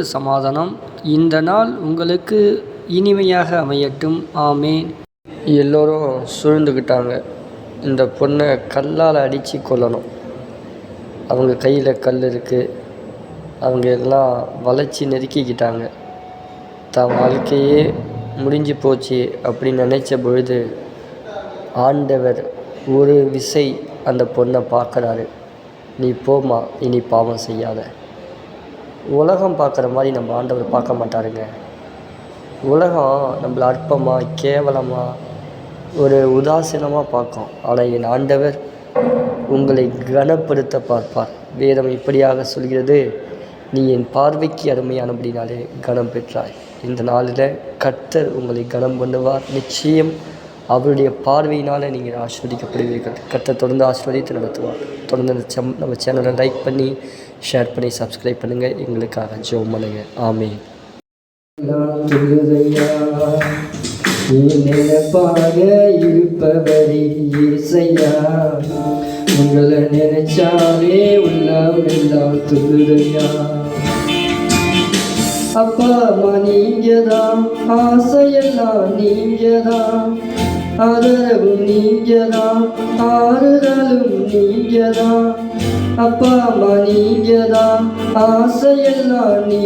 சமாதானம். இந்த நாள் உங்களுக்கு இனிமையாக அமையட்டும். ஆமேன். எல்லோரும் சூழ்ந்துக்கிட்டாங்க இந்த பொண்ணை கல்லால் அடித்து கொல்லணும். அவங்க கையில் கல் இருக்குது அவங்க எல்லாம் வளைச்சி நெருக்கிக்கிட்டாங்க. தான் வாழ்க்கையே முடிஞ்சு போச்சு அப்படின்னு நினச்ச பொழுது ஆண்டவர் ஒரு விசை அந்த பொண்ணை பார்க்குறாரு. நீ போமா இனி பாவம் செய்யாத. உலகம் பார்க்குற மாதிரி நம்ம ஆண்டவர் பார்க்க மாட்டாருங்க. உலகம் நம்மள அற்பமாக கேவலமாக ஒரு உதாசீனமாக பார்க்கும். ஆனால் என் ஆண்டவர் உங்களை கனப்படுத்த பார்ப்பார். வேதம் இப்படியாக சொல்கிறது நீ என் பார்வைக்கு அருமையானபடினாலே கனம் பெற்றாய் இந்த நாளில் கர்த்தர் உங்களை கனம் பண்ணுவார் நிச்சயம் அவருடைய பார்வையினால் நீங்கள் ஆஸ்வதிக்கப்படுவீர்கள். கர்த்தர் தொடர்ந்து ஆஸ்வதித்து நடத்துவார். தொடர்ந்து அந்த செம் நம்ம சேனலை லைக் பண்ணி ஷேர் பண்ணி சப்ஸ்கிரைப் பண்ணுங்கள் எங்களுக்காக ஜோம் பண்ணுங்கள் ஆமே நினைப்பாக இருப்பவரே இசையா உங்களை நினைச்சாலே உள்ளம் எல்லாம் துள்ளுதையா அப்பா அம்மா நீங்கதான். ஆசையெல்லாம் நீங்கதான். ஆதரவும் நீங்கதான் ஆறுதலும் நீங்கதான். அப்பா அம்மா நீங்கதான் ஆசையெல்லாம் நீ